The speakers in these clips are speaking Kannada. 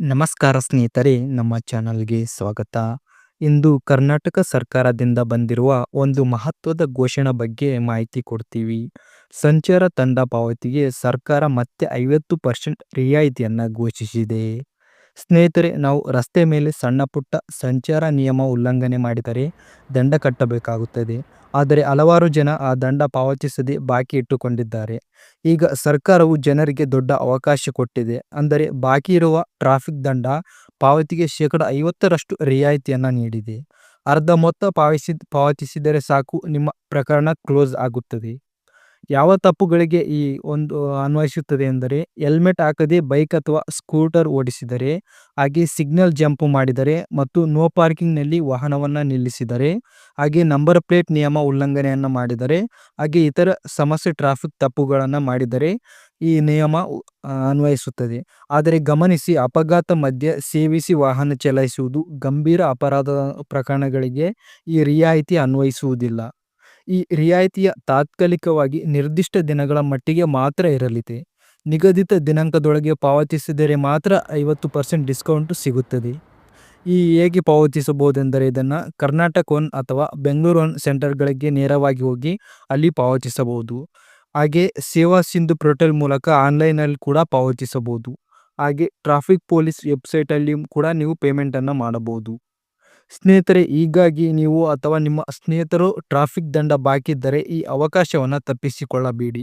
ನಮಸ್ಕಾರ ಸ್ನೇಹಿತರೆ, ನಮ್ಮ ಚಾನಲ್ಗೆ ಸ್ವಾಗತ. ಇಂದು ಕರ್ನಾಟಕ ಸರ್ಕಾರದಿಂದ ಬಂದಿರುವ ಒಂದು ಮಹತ್ವದ ಘೋಷಣೆ ಬಗ್ಗೆ ಮಾಹಿತಿ ಕೊಡ್ತೀವಿ. ಸಂಚಾರ ತಂಡ ಪಾವತಿಗೆ ಸರ್ಕಾರ ಮತ್ತೆ ಐವತ್ತು ಪರ್ಸೆಂಟ್ ರಿಯಾಯಿತಿಯನ್ನು ಘೋಷಿಸಿದೆ. ಸ್ನೇಹಿತರೆ, ನಾವು ರಸ್ತೆ ಮೇಲೆ ಸಣ್ಣ ಪುಟ್ಟ ಸಂಚಾರ ನಿಯಮ ಉಲ್ಲಂಘನೆ ಮಾಡಿದರೆ ದಂಡ ಕಟ್ಟಬೇಕಾಗುತ್ತದೆ. ಆದರೆ ಹಲವಾರು ಜನ ಆ ದಂಡ ಪಾವತಿಸದೆ ಬಾಕಿ ಇಟ್ಟುಕೊಂಡಿದ್ದಾರೆ. ಈಗ ಸರ್ಕಾರವು ಜನರಿಗೆ ದೊಡ್ಡ ಅವಕಾಶ ಕೊಟ್ಟಿದೆ. ಅಂದರೆ ಬಾಕಿ ಇರುವ ಟ್ರಾಫಿಕ್ ದಂಡ ಪಾವತಿಗೆ ಶೇಕಡ ಐವತ್ತರಷ್ಟು ರಿಯಾಯಿತಿಯನ್ನು ನೀಡಿದೆ. ಅರ್ಧ ಮೊತ್ತ ಪಾವತಿಸಿ, ಪಾವತಿಸಿದರೆ ಸಾಕು, ನಿಮ್ಮ ಪ್ರಕರಣ ಕ್ಲೋಸ್ ಆಗುತ್ತದೆ. ಯಾವ ತಪ್ಪುಗಳಿಗೆ ಈ ಒಂದು ಅನ್ವಯಿಸುತ್ತದೆ ಎಂದರೆ ಹೆಲ್ಮೆಟ್ ಹಾಕದೆ ಬೈಕ್ ಅಥವಾ ಸ್ಕೂಟರ್ ಓಡಿಸಿದರೆ, ಹಾಗೆ ಸಿಗ್ನಲ್ ಜಂಪ್ ಮಾಡಿದರೆ ಮತ್ತು ನೋ ಪಾರ್ಕಿಂಗ್ನಲ್ಲಿ ವಾಹನವನ್ನು ನಿಲ್ಲಿಸಿದರೆ, ಹಾಗೆ ನಂಬರ್ ಪ್ಲೇಟ್ ನಿಯಮ ಉಲ್ಲಂಘನೆಯನ್ನು ಮಾಡಿದರೆ, ಹಾಗೆ ಇತರ ಸಮಸ್ಯೆ ಟ್ರಾಫಿಕ್ ತಪ್ಪುಗಳನ್ನು ಮಾಡಿದರೆ ಈ ನಿಯಮ ಅನ್ವಯಿಸುತ್ತದೆ. ಆದರೆ ಗಮನಿಸಿ ಅಪಘಾತ ಮಧ್ಯೆ ಸೇವಿಸಿ ವಾಹನ ಚಲಾಯಿಸುವುದು ಗಂಭೀರ ಅಪರಾಧ ಪ್ರಕರಣಗಳಿಗೆ ಈ ರಿಯಾಯಿತಿ ಅನ್ವಯಿಸುವುದಿಲ್ಲ. ಈ ರಿಯಾಯಿತಿಯ ತಾತ್ಕಾಲಿಕವಾಗಿ ನಿರ್ದಿಷ್ಟ ದಿನಗಳ ಮಟ್ಟಿಗೆ ಮಾತ್ರ ಇರಲಿದೆ. ನಿಗದಿತ ದಿನಾಂಕದೊಳಗೆ ಪಾವತಿಸಿದರೆ ಮಾತ್ರ ಐವತ್ತು ಪರ್ಸೆಂಟ್ ಡಿಸ್ಕೌಂಟ್ ಸಿಗುತ್ತದೆ. ಈ ಹೇಗೆ ಪಾವತಿಸಬಹುದೆಂದರೆ ಇದನ್ನು ಕರ್ನಾಟಕ ಒನ್ ಅಥವಾ ಬೆಂಗಳೂರು ಒನ್ ಸೆಂಟರ್ಗಳಿಗೆ ನೇರವಾಗಿ ಹೋಗಿ ಅಲ್ಲಿ ಪಾವತಿಸಬಹುದು. ಹಾಗೆ ಸೇವಾ ಸಿಂಧು ಪೋರ್ಟಲ್ ಮೂಲಕ ಆನ್ಲೈನಲ್ಲಿ ಕೂಡ ಪಾವತಿಸಬಹುದು. ಹಾಗೆ ಟ್ರಾಫಿಕ್ ಪೊಲೀಸ್ ವೆಬ್ಸೈಟಲ್ಲಿ ಕೂಡ ನೀವು ಪೇಮೆಂಟನ್ನು ಮಾಡಬಹುದು. ಸ್ನೇಹಿತರೆ, ಹೀಗಾಗಿ ನೀವು ಅಥವಾ ನಿಮ್ಮ ಸ್ನೇಹಿತರು ಟ್ರಾಫಿಕ್ ದಂಡ ಬಾಕಿದ್ದರೆ ಈ ಅವಕಾಶವನ್ನು ತಪ್ಪಿಸಿಕೊಳ್ಳಬೇಡಿ.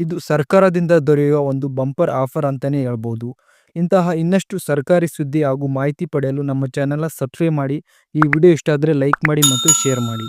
ಇದು ಸರ್ಕಾರದಿಂದ ದೊರೆಯುವ ಒಂದು ಬಂಪರ್ ಆಫರ್ ಅಂತಲೇ ಹೇಳ್ಬೋದು. ಇಂತಹ ಇನ್ನಷ್ಟು ಸರ್ಕಾರಿ ಸುದ್ದಿ ಹಾಗೂ ಮಾಹಿತಿ ಪಡೆಯಲು ನಮ್ಮ ಚಾನಲ ಸಬ್ಸ್ಕ್ರೈಬ್ ಮಾಡಿ. ಈ ವಿಡಿಯೋ ಇಷ್ಟ ಆದರೆ ಲೈಕ್ ಮಾಡಿ ಮತ್ತು ಶೇರ್ ಮಾಡಿ.